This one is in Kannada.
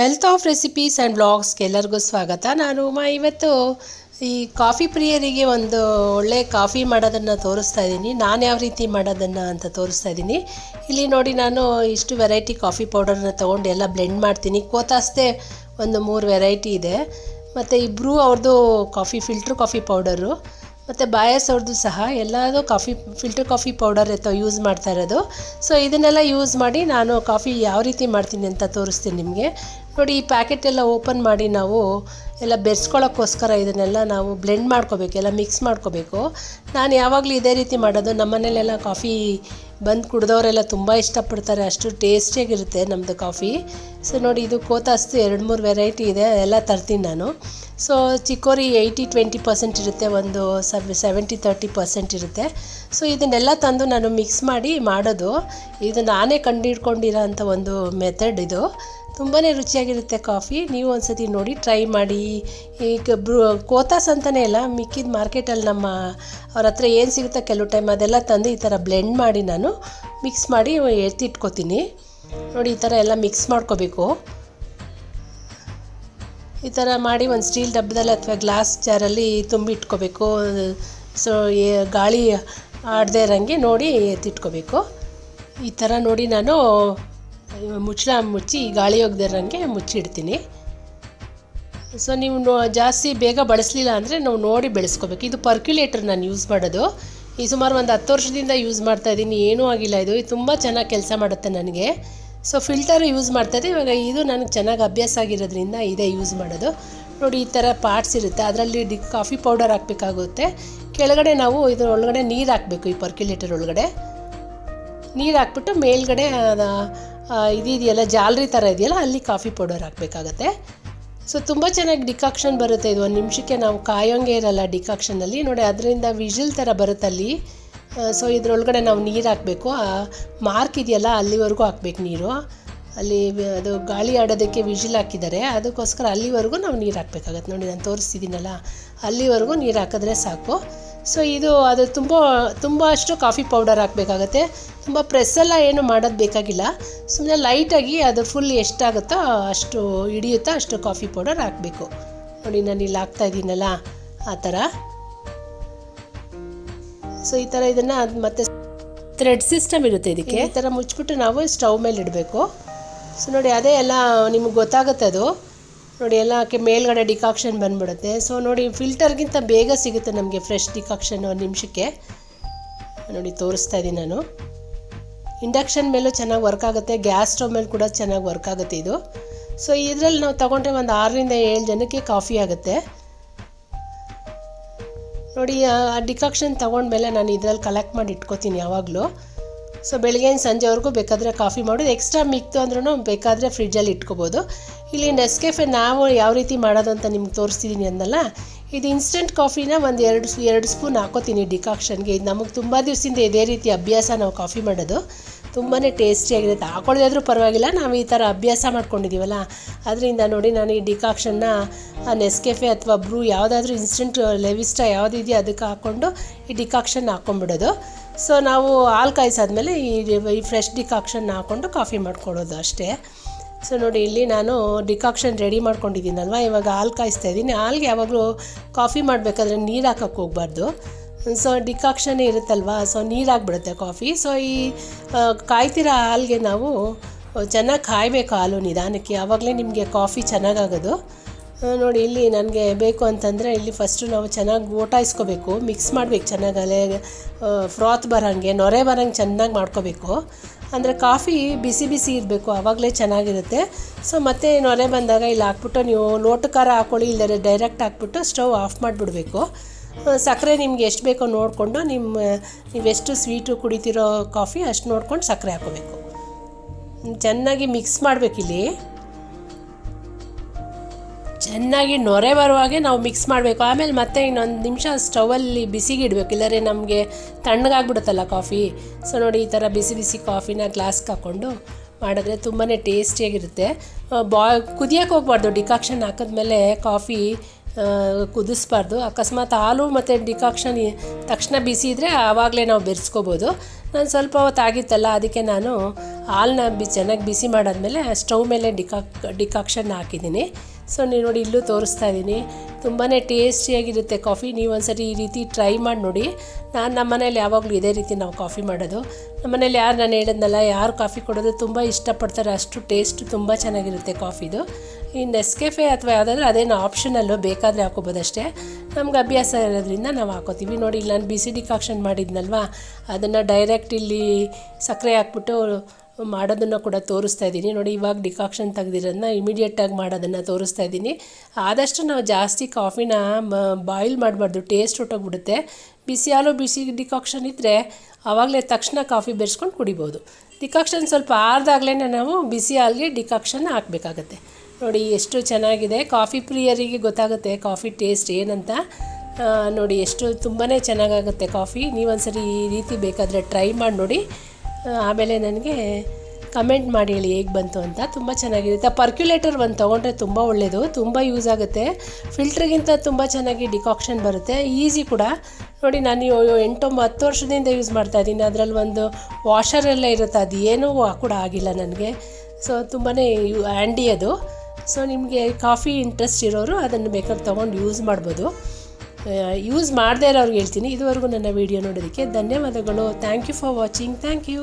ವೆಲ್ತ್ ಆಫ್ ರೆಸಿಪೀಸ್ ಆ್ಯಂಡ್ ಬ್ಲಾಗ್ಸ್ಗೆ ಎಲ್ಲರಿಗೂ ಸ್ವಾಗತ. ನಾನು ಉಮಾ. ಇವತ್ತು ಈ ಕಾಫಿ ಪ್ರಿಯರಿಗೆ ಒಂದು ಒಳ್ಳೆ ಕಾಫಿ ಮಾಡೋದನ್ನು ತೋರಿಸ್ತಾ ಇದ್ದೀನಿ. ನಾನು ಯಾವ ರೀತಿ ಮಾಡೋದನ್ನು ಅಂತ ತೋರಿಸ್ತಾ ಇದ್ದೀನಿ. ಇಲ್ಲಿ ನೋಡಿ ನಾನು ಇಷ್ಟು ವೆರೈಟಿ ಕಾಫಿ ಪೌಡರ್ನ ತೊಗೊಂಡು ಎಲ್ಲ ಬ್ಲೆಂಡ್ ಮಾಡ್ತೀನಿ. ಕೋತಾಸ್ತೆ ಒಂದು ಮೂರು ವೆರೈಟಿ ಇದೆ. ಮತ್ತು ಇಬ್ಬರು ಅವ್ರದ್ದು ಕಾಫಿ ಫಿಲ್ಟ್ರ್ ಕಾಫಿ ಪೌಡರು ಮತ್ತು ಬಾಯಸ್ ಅವ್ರದ್ದು ಸಹ ಎಲ್ಲದೂ ಕಾಫಿ ಫಿಲ್ಟರ್ ಕಾಫಿ ಪೌಡರ್ ಅಥವಾ ಯೂಸ್ ಮಾಡ್ತಾ ಇರೋದು. ಸೊ ಇದನ್ನೆಲ್ಲ ಯೂಸ್ ಮಾಡಿ ನಾನು ಕಾಫಿ ಯಾವ ರೀತಿ ಮಾಡ್ತೀನಿ ಅಂತ ತೋರಿಸ್ತೀನಿ ನಿಮಗೆ. ನೋಡಿ, ಈ ಪ್ಯಾಕೆಟ್ ಎಲ್ಲ ಓಪನ್ ಮಾಡಿ ನಾವು ಎಲ್ಲ ಬೆರೆಸ್ಕೊಳ್ಳೋಕ್ಕೋಸ್ಕರ ಇದನ್ನೆಲ್ಲ ನಾವು ಬ್ಲೆಂಡ್ ಮಾಡ್ಕೋಬೇಕು, ಎಲ್ಲ ಮಿಕ್ಸ್ ಮಾಡ್ಕೋಬೇಕು. ನಾನು ಯಾವಾಗಲೂ ಇದೇ ರೀತಿ ಮಾಡೋದು. ನಮ್ಮನೇಲೆಲ್ಲ ಕಾಫಿ ಬಂದು ಕುಡ್ದವರೆಲ್ಲ ತುಂಬ ಇಷ್ಟಪಡ್ತಾರೆ. ಅಷ್ಟು ಟೇಸ್ಟಿಯಾಗಿರುತ್ತೆ ನಮ್ಮದು ಕಾಫಿ ಸೊ ನೋಡಿ, ಇದು ಕೋತಾಸ್ತು ಎರಡು ಮೂರು ವೆರೈಟಿ ಇದೆ. ಎಲ್ಲ ತರ್ತೀನಿ ನಾನು. So chicory eighty twenty percent ಇರುತ್ತೆ. ಒಂದು ಸೆವ್ ಸೆವೆಂಟಿ ತರ್ಟಿ ಪರ್ಸೆಂಟ್ ಇರುತ್ತೆ. ಸೊ ಇದನ್ನೆಲ್ಲ ತಂದು ನಾನು ಮಿಕ್ಸ್ ಮಾಡಿ ಮಾಡೋದು. ಇದು ನಾನೇ ಕಂಡುಹಿಡ್ಕೊಂಡಿರೋ ಅಂಥ ಒಂದು ಮೆಥಡ್ ಇದು. ತುಂಬಾ ರುಚಿಯಾಗಿರುತ್ತೆ ಕಾಫಿ. ನೀವು ಒಂದ್ಸತಿ ನೋಡಿ, ಟ್ರೈ ಮಾಡಿ. ಈಗ ಬ್ರೂ, ಕೋತಾಸ್ ಅಂತಲೇ ಇಲ್ಲ ಮಿಕ್ಕಿದ ಮಾರ್ಕೆಟಲ್ಲಿ ನಮ್ಮ ಅವ್ರ ಹತ್ರ ಏನು ಸಿಗುತ್ತೆ ಕೆಲವು ಟೈಮ್ ಅದೆಲ್ಲ ತಂದು ಈ ಥರ ಬ್ಲೆಂಡ್ ಮಾಡಿ ನಾನು ಮಿಕ್ಸ್ ಮಾಡಿ ಎತ್ತಿಟ್ಕೋತೀನಿ ನೋಡಿ, ಈ ಥರ ಎಲ್ಲ ಮಿಕ್ಸ್ ಮಾಡ್ಕೋಬೇಕು. ಈ ಥರ ಮಾಡಿ ಒಂದು ಸ್ಟೀಲ್ ಡಬ್ಬದಲ್ಲಿ ಅಥವಾ ಗ್ಲಾಸ್ ಜಾರಲ್ಲಿ ತುಂಬಿ ಇಟ್ಕೋಬೇಕು ಸೊ ಗಾಳಿ ಆಡದೇ ಇರೋಂಗೆ ನೋಡಿ ಎತ್ತಿಟ್ಕೋಬೇಕು ಈ ಥರ ನೋಡಿ ನಾನು ಮುಚ್ಚಳ ಮುಚ್ಚಿ ಗಾಳಿ ಹೋಗದೇ ಇರೋಂಗೆ ಮುಚ್ಚಿಡ್ತೀನಿ. ಸೊ ನೀವು ನೋ ಜಾಸ್ತಿ ಬೇಗ ಬಳಸಲಿಲ್ಲ ಅಂದರೆ ನಾವು ನೋಡಿ ಬೆಳೆಸ್ಕೋಬೇಕು. ಇದು ಪರ್ಕ್ಯುಲೇಟರ್ ನಾನು ಯೂಸ್ ಮಾಡೋದು. ಈ ಸುಮಾರು ಒಂದು ಹತ್ತು ವರ್ಷದಿಂದ ಯೂಸ್ ಮಾಡ್ತಾ ಇದ್ದೀನಿ. ಏನೂ ಆಗಿಲ್ಲ ಇದು. ಇದು ತುಂಬ ಚೆನ್ನಾಗಿ ಕೆಲಸ ಮಾಡುತ್ತೆ ನನಗೆ. ಸೊ ಫಿಲ್ಟರ್ ಯೂಸ್ ಮಾಡ್ತಾಯಿದ್ದೆ ಇವಾಗ ಇದು ನನಗೆ ಚೆನ್ನಾಗಿ ಅಭ್ಯಾಸ ಆಗಿರೋದ್ರಿಂದ ಇದೇ ಯೂಸ್ ಮಾಡೋದು. ನೋಡಿ, ಈ ಥರ ಪಾರ್ಟ್ಸ್ ಇರುತ್ತೆ. ಅದರಲ್ಲಿ ಡಿ ಕಾಫಿ ಪೌಡರ್ ಹಾಕಬೇಕಾಗುತ್ತೆ. ಕೆಳಗಡೆ ನಾವು ಇದರ ಒಳಗಡೆ ನೀರು ಹಾಕಬೇಕು ಈ ಪರ್ಕ್ಯುಲೇಟರ್ ಒಳಗಡೆ. ನೀರು ಹಾಕ್ಬಿಟ್ಟು ಮೇಲ್ಗಡೆ ಇದೆಯಲ್ಲ ಜಾಲರಿ ಥರ ಇದೆಯಲ್ಲ, ಅಲ್ಲಿ ಕಾಫಿ ಪೌಡರ್ ಹಾಕಬೇಕಾಗತ್ತೆ. ಸೊ ತುಂಬ ಚೆನ್ನಾಗಿ ಡಿಕಾಕ್ಷನ್ ಬರುತ್ತೆ ಇದು. ಒಂದು ನಿಮಿಷಕ್ಕೆ ನಾವು ಕಾಯೋಂಗೆ ಇರಲ್ಲ ಡಿಕಾಕ್ಷನಲ್ಲಿ ನೋಡಿ, ಅದರಿಂದ ವಿಜಿಲ್ ಥರ ಬರುತ್ತಲ್ಲಿ ಸೊ ಇದ್ರೊಳಗಡೆ ನಾವು ನೀರು ಹಾಕಬೇಕು. ಆ, ಮಾರ್ಕ್ ಇದೆಯಲ್ಲ, ಅಲ್ಲಿವರೆಗೂ ಹಾಕ್ಬೇಕು ನೀರು. ಅಲ್ಲಿ ಅದು ಗಾಳಿ ಆಡೋದಕ್ಕೆ ವಿಜಿಲ್ ಹಾಕಿದ್ದಾರೆ. ಅದಕ್ಕೋಸ್ಕರ ಅಲ್ಲಿವರೆಗೂ ನಾವು ನೀರು ಹಾಕಬೇಕಾಗತ್ತೆ. ನೋಡಿ, ನಾನು ತೋರಿಸ್ತಿದ್ದೀನಲ್ಲ. ಅಲ್ಲಿವರೆಗೂ ನೀರು ಹಾಕಿದ್ರೆ ಸಾಕು. ಸೊ ಇದು ಅದು ತುಂಬ ತುಂಬ ಅಷ್ಟು ಕಾಫಿ ಪೌಡರ್ ಹಾಕಬೇಕಾಗತ್ತೆ. ತುಂಬ ಪ್ರೆಸ್ಸೆಲ್ಲ ಏನು ಮಾಡೋದು ಬೇಕಾಗಿಲ್ಲ. ಸುಮ್ಮನೆ ಲೈಟಾಗಿ ಅದು ಫುಲ್ ಎಷ್ಟಾಗುತ್ತೋ ಅಷ್ಟು ಹಿಡಿಯುತ್ತೋ ಅಷ್ಟು ಕಾಫಿ ಪೌಡರ್ ಹಾಕಬೇಕು. ನೋಡಿ ನಾನು ಇಲ್ಲಿ ಹಾಕ್ತಾ ಇದ್ದೀನಲ್ಲ ಆ ಥರ. ಸೊ ಈ ಥರ ಇದನ್ನು ಅದು ಮತ್ತೆ ಥ್ರೆಡ್ ಸಿಸ್ಟಮ್ ಇರುತ್ತೆ ಇದಕ್ಕೆ? ಈ ಥರ ಮುಚ್ಚಿಬಿಟ್ಟು ನಾವು ಸ್ಟವ್ ಮೇಲೆ ಇಡಬೇಕು. ಸೊ ನೋಡಿ ಅದೇ ಎಲ್ಲ ನಿಮಗೆ ಗೊತ್ತಾಗುತ್ತೆ ಅದು. ನೋಡಿ, ಎಲ್ಲ ಹಾಕಿ ಮೇಲ್ಗಡೆ ಡಿಕಾಕ್ಷನ್ ಬಂದ್ಬಿಡುತ್ತೆ. ಸೊ ನೋಡಿ ಫಿಲ್ಟರ್ಗಿಂತ ಬೇಗ ಸಿಗುತ್ತೆ ನಮಗೆ ಫ್ರೆಶ್ ಡಿಕಾಕ್ಷನ್ ಒಂದು ನಿಮಿಷಕ್ಕೆ. ನೋಡಿ, ತೋರಿಸ್ತಾ ಇದ್ದೀನಿ ನಾನು. ಇಂಡಕ್ಷನ್ ಮೇಲೂ ಚೆನ್ನಾಗಿ ವರ್ಕ್ ಆಗುತ್ತೆ. ಗ್ಯಾಸ್ ಸ್ಟವ್ ಮೇಲೆ ಕೂಡ ಚೆನ್ನಾಗಿ ವರ್ಕ್ ಆಗುತ್ತೆ ಇದು. ಸೊ ಇದರಲ್ಲಿ ನಾವು ತೊಗೊಂಡ್ರೆ ಒಂದು ಆರರಿಂದ ಏಳು ಜನಕ್ಕೆ ಕಾಫಿ ಆಗುತ್ತೆ. ನೋಡಿ, ಆ ಡಿಕಾಕ್ಷನ್ ತೊಗೊಂಡ್ಮೇಲೆ ನಾನು ಇದರಲ್ಲಿ ಕಲೆಕ್ಟ್ ಮಾಡಿ ಇಟ್ಕೋತೀನಿ ಯಾವಾಗಲೂ. ಸೊ ಬೆಳಗ್ಗೆ ಸಂಜೆವರೆಗೂ ಬೇಕಾದರೆ ಕಾಫಿ ಮಾಡೋದು. ಎಕ್ಸ್ಟ್ರಾ ಮಿಕ್ತು ಅಂದ್ರೂ ಬೇಕಾದರೆ ಫ್ರಿಡ್ಜಲ್ಲಿ ಇಟ್ಕೋಬೋದು. ಇಲ್ಲಿ ನೆಸ್ಕೆಫೆ ನಾವು ಯಾವ ರೀತಿ ಮಾಡೋದು ಅಂತ ನಿಮ್ಗೆ ತೋರಿಸ್ತಿದ್ದೀನಿ ಅಂದಲ್ಲ, ಇದು ಇನ್ಸ್ಟೆಂಟ್ ಕಾಫಿನ ಒಂದು ಎರಡು ಎರಡು ಸ್ಪೂನ್ ಹಾಕೋತೀನಿ ಡಿಕಾಕ್ಷನ್ಗೆ ಇದು ನಮಗೆ ತುಂಬ ದಿವಸದಿಂದ ಇದೇ ರೀತಿ ಅಭ್ಯಾಸ ನಾವು ಕಾಫಿ ಮಾಡೋದು. ತುಂಬಾ ಟೇಸ್ಟಿಯಾಗಿರುತ್ತೆ ಹಾಕೊಳ್ಳೋದಾದ್ರೂ ಪರವಾಗಿಲ್ಲ, ನಾವು ಈ ಥರ ಅಭ್ಯಾಸ ಮಾಡ್ಕೊಂಡಿದ್ದೀವಲ್ಲ ಅದರಿಂದ ನೋಡಿ ನಾನು ಈ ಡಿಕಾಕ್ಷನ್ನ ನೆಸ್ಕೆಫೆ ಅಥವಾ ಬ್ರೂ ಯಾವುದಾದ್ರೂ ಇನ್ಸ್ಟೆಂಟ್ ಲೆವಿಸ್ಟ ಯಾವುದಿದೆಯೋ ಅದಕ್ಕೆ ಹಾಕ್ಕೊಂಡು ಈ ಡಿಕಾಕ್ಷನ್ ಹಾಕ್ಕೊಂಡ್ಬಿಡೋದು ಸೊ ನಾವು ಹಾಲು ಕಾಯಿಸಾದ್ಮೇಲೆ ಈ ಫ್ರೆಶ್ ಡಿಕಾಕ್ಷನ್ನ ಹಾಕ್ಕೊಂಡು ಕಾಫಿ ಮಾಡ್ಕೊಳ್ಳೋದು ಅಷ್ಟೇ. ಸೊ ನೋಡಿ, ಇಲ್ಲಿ ನಾನು ಡಿಕಾಕ್ಷನ್ ರೆಡಿ ಮಾಡ್ಕೊಂಡಿದ್ದೀನಲ್ವ? ಇವಾಗ ಹಾಲು ಕಾಯಿಸ್ತಾ ಇದ್ದೀನಿ. ಹಾಲ್ಗೆ ಯಾವಾಗಲೂ ಕಾಫಿ ಮಾಡಬೇಕಾದ್ರೆ ನೀರು ಹಾಕೋಕ್ಕೆ ಹೋಗ್ಬಾರ್ದು. ಸೊ ಡಿಕಾಕ್ಷನ್ ಇರುತ್ತಲ್ವ? ಸೊ ನೀರಾಗ್ಬಿಡುತ್ತೆ ಕಾಫಿ ಸೊ ಈ ಕಾಯ್ತಿರೋ ಹಾಲಿಗೆ ನಾವು ಚೆನ್ನಾಗಿ ಕಾಯಬೇಕು ಹಾಲು ನಿಧಾನಕ್ಕೆ. ಆವಾಗಲೇ ನಿಮಗೆ ಕಾಫಿ ಚೆನ್ನಾಗಾಗೋದು. ನೋಡಿ, ಇಲ್ಲಿ ನನಗೆ ಬೇಕು ಅಂತಂದರೆ ಇಲ್ಲಿ ಫಸ್ಟು ನಾವು ಚೆನ್ನಾಗಿ ಓಟಾಯಿಸ್ಕೋಬೇಕು. ಮಿಕ್ಸ್ ಮಾಡಬೇಕು ಚೆನ್ನಾಗಲೇ ಫ್ರಾತ್ ಬರೋಂಗೆ, ನೊರೆ ಬರೋಂಗೆ ಚೆನ್ನಾಗಿ ಮಾಡ್ಕೋಬೇಕು. ಅಂದರೆ ಕಾಫಿ ಬಿಸಿ ಬಿಸಿ ಇರಬೇಕು ಆವಾಗಲೇ ಚೆನ್ನಾಗಿರುತ್ತೆ. ಸೊ ಮತ್ತೆ ನೊರೆ ಬಂದಾಗ ಇಲ್ಲಿ ಹಾಕ್ಬಿಟ್ಟು ನೀವು ಲೋಟಕಾರ ಹಾಕ್ಕೊಳ್ಳಿ ಇಲ್ಲದೇ ಡೈರೆಕ್ಟ್ ಹಾಕ್ಬಿಟ್ಟು ಸ್ಟವ್ ಆಫ್ ಮಾಡಿಬಿಡ್ಬೇಕು. ಸಕ್ಕರೆ ನಿಮ್ಗೆ ಎಷ್ಟು ಬೇಕೋ ನೋಡಿಕೊಂಡು ನಿಮ್ಮ ನೀವೆಷ್ಟು ಸ್ವೀಟು ಕುಡಿತಿರೋ ಕಾಫಿ ಅಷ್ಟು ನೋಡ್ಕೊಂಡು ಸಕ್ಕರೆ ಹಾಕೋಬೇಕು ಚೆನ್ನಾಗಿ ಮಿಕ್ಸ್ ಮಾಡಬೇಕಿಲ್ಲಿ. ಚೆನ್ನಾಗಿ ನೊರೆ ಬರುವಾಗೆ ನಾವು ಮಿಕ್ಸ್ ಮಾಡಬೇಕು. ಆಮೇಲೆ ಮತ್ತೆ ಇನ್ನೊಂದು ನಿಮಿಷ ಸ್ಟವಲ್ಲಿ ಬಿಸಿಗೆ ಇಡಬೇಕು. ಇಲ್ಲರೆ ನಮಗೆ ತಣ್ಣಗಾಗ್ಬಿಡುತ್ತಲ್ಲ ಕಾಫಿ ಸೊ ನೋಡಿ ಈ ಥರ ಬಿಸಿ ಬಿಸಿ ಕಾಫಿನ ಗ್ಲಾಸ್ಗೆ ಹಾಕ್ಕೊಂಡು ಮಾಡಿದ್ರೆ ತುಂಬಾ ಟೇಸ್ಟಿಯಾಗಿರುತ್ತೆ ಬಾ, ಕುದಿಯೋಕೆ ಹೋಗ್ಬಾರ್ದು. ಡಿಕಾಕ್ಷನ್ ಹಾಕಿದ್ಮೇಲೆ ಕಾಫಿ ಕುದಿಸ್ಬಾರ್ದು. ಅಕಸ್ಮಾತ್ ಹಾಲು ಮತ್ತು ಡಿಕಾಕ್ಷನ್ ತಕ್ಷಣ ಬಿಸಿ ಇದ್ದರೆ ಆವಾಗಲೇ ನಾವು ಬೆರೆಸ್ಕೋಬೋದು. ನಾನು ಸ್ವಲ್ಪ ಹೊತ್ತು ಆಗಿತ್ತಲ್ಲ, ಅದಕ್ಕೆ ನಾನು ಹಾಲನ್ನ ಬಿ, ಚೆನ್ನಾಗಿ ಬಿಸಿ ಮಾಡಾದ್ಮೇಲೆ ಸ್ಟವ್ ಮೇಲೆ ಡಿಕಾಕ್ ಡಿಕಾಕ್ಷನ್ ಹಾಕಿದ್ದೀನಿ. ಸೊ ನೀವು ನೋಡಿ ಇಲ್ಲೂ ತೋರಿಸ್ತಾ ಇದ್ದೀನಿ ತುಂಬಾ ಟೇಸ್ಟಿಯಾಗಿರುತ್ತೆ ಕಾಫಿ. ನೀವು ಒಂದ್ಸರಿ ಈ ರೀತಿ ಟ್ರೈ ಮಾಡಿ ನೋಡಿ. ನಾನು ನಮ್ಮ ಮನೇಲಿ ಯಾವಾಗಲೂ ಇದೇ ರೀತಿ ನಾವು ಕಾಫಿ ಮಾಡೋದು. ನಮ್ಮ ಮನೇಲಿ ಯಾರು ನಾನು ಹೇಳಿದ್ನಲ್ಲ, ಯಾರು ಕಾಫಿ ಕೊಡೋದು ತುಂಬ ಇಷ್ಟಪಡ್ತಾರೆ. ಅಷ್ಟು ಟೇಸ್ಟ್ ತುಂಬ ಚೆನ್ನಾಗಿರುತ್ತೆ ಕಾಫಿದು ಈ ನೆಸ್ಕೆಫೆ ಅಥವಾ ಯಾವುದಾದ್ರೂ ಅದೇನು ಆಪ್ಷನಲ್ಲು ಬೇಕಾದರೆ ಹಾಕೋಬೋದು ಅಷ್ಟೇ ನಮ್ಗೆ ಅಭ್ಯಾಸ ಇರೋದ್ರಿಂದ ನಾವು ಹಾಕೋತೀವಿ. ನೋಡಿ, ಇಲ್ಲಿ ನಾನು ಬಿಸಿ ಡಿಕಾಕ್ಷನ್ ಮಾಡಿದ್ನಲ್ವಾ? ಅದನ್ನು ಡೈರೆಕ್ಟ್ ಇಲ್ಲಿ ಸಕ್ಕರೆ ಹಾಕ್ಬಿಟ್ಟು ಮಾಡೋದನ್ನು ಕೂಡ ತೋರಿಸ್ತಾ ಇದ್ದೀನಿ. ನೋಡಿ, ಇವಾಗ ಡಿಕಾಕ್ಷನ್ ತೆಗೆದಿರೋದನ್ನ ಇಮಿಡಿಯೇಟಾಗಿ ಮಾಡೋದನ್ನು ತೋರಿಸ್ತಾ ಇದ್ದೀನಿ. ಆದಷ್ಟು ನಾವು ಜಾಸ್ತಿ ಕಾಫಿನ ಬಾಯ್ಲ್ ಮಾಡಬಾರ್ದು ಟೇಸ್ಟ್ ಹೊಟ್ಟೋಗ್ಬಿಡುತ್ತೆ. ಬಿಸಿ ಹಾಲು ಬಿಸಿ ಡಿಕಾಕ್ಷನ್ ಇದ್ದರೆ ಆವಾಗಲೇ ತಕ್ಷಣ ಕಾಫಿ ಬೆರೆಸ್ಕೊಂಡು ಕುಡಿಬೋದು. ಡಿಕಾಕ್ಷನ್ ಸ್ವಲ್ಪ ಆರ್ದಾಗಲೇ ನಾವು ಬಿಸಿ ಹಾಲಿಗೆ ಡಿಕಾಕ್ಷನ್ ಹಾಕಬೇಕಾಗತ್ತೆ. ನೋಡಿ, ಎಷ್ಟು ಚೆನ್ನಾಗಿದೆ. ಕಾಫಿ ಪ್ರಿಯರಿಗೆ ಗೊತ್ತಾಗುತ್ತೆ ಕಾಫಿ ಟೇಸ್ಟ್ ಏನಂತ. ನೋಡಿ, ಎಷ್ಟು ತುಂಬಾ ಚೆನ್ನಾಗಾಗುತ್ತೆ ಕಾಫಿ ನೀವೊಂದ್ಸರಿ ಈ ರೀತಿ ಬೇಕಾದರೆ ಟ್ರೈ ಮಾಡಿ ನೋಡಿ. ಆಮೇಲೆ ನನಗೆ ಕಮೆಂಟ್ ಮಾಡಿ ಹೇಳಿ ಹೇಗೆ ಬಂತು ಅಂತ. ತುಂಬ ಚೆನ್ನಾಗಿರುತ್ತೆ ಪರ್ಕ್ಯುಲೇಟರ್ ಒಂದು ತೊಗೊಂಡ್ರೆ ತುಂಬ ಒಳ್ಳೆಯದು ತುಂಬ ಯೂಸ್ ಆಗುತ್ತೆ. ಫಿಲ್ಟ್ರಿಗಿಂತ ತುಂಬ ಚೆನ್ನಾಗಿ ಡಿಕಾಕ್ಷನ್ ಬರುತ್ತೆ. ಈಸಿ ಕೂಡ. ನೋಡಿ, ನಾನು ಇವ- ಎಂಟೊಂಬ ಹತ್ತು ವರ್ಷದಿಂದ ಯೂಸ್ ಮಾಡ್ತಾ ಇದ್ದೀನಿ. ಅದರಲ್ಲಿ ಒಂದು ವಾಷರೆಲ್ಲ ಇರುತ್ತೆ. ಅದು ಏನೂ ಕೂಡ ಆಗಿಲ್ಲ ನನಗೆ. ಸೊ ತುಂಬಾ ಹ್ಯಾಂಡಿ ಅದು. ಸೊ ನಿಮಗೆ ಕಾಫಿ ಇಂಟ್ರೆಸ್ಟ್ ಇರೋರು ಅದನ್ನು ಬೇಕಾದ್ರೆ ತೊಗೊಂಡು ಯೂಸ್ ಮಾಡ್ಬೋದು. ಯೂಸ್ ಮಾಡದೇ ಇರೋರ್ಗೆ ಹೇಳ್ತೀನಿ ಇದುವರೆಗೂ ನನ್ನ ವೀಡಿಯೋ ನೋಡೋದಕ್ಕೆ ಧನ್ಯವಾದಗಳು. Thank you for watching thank you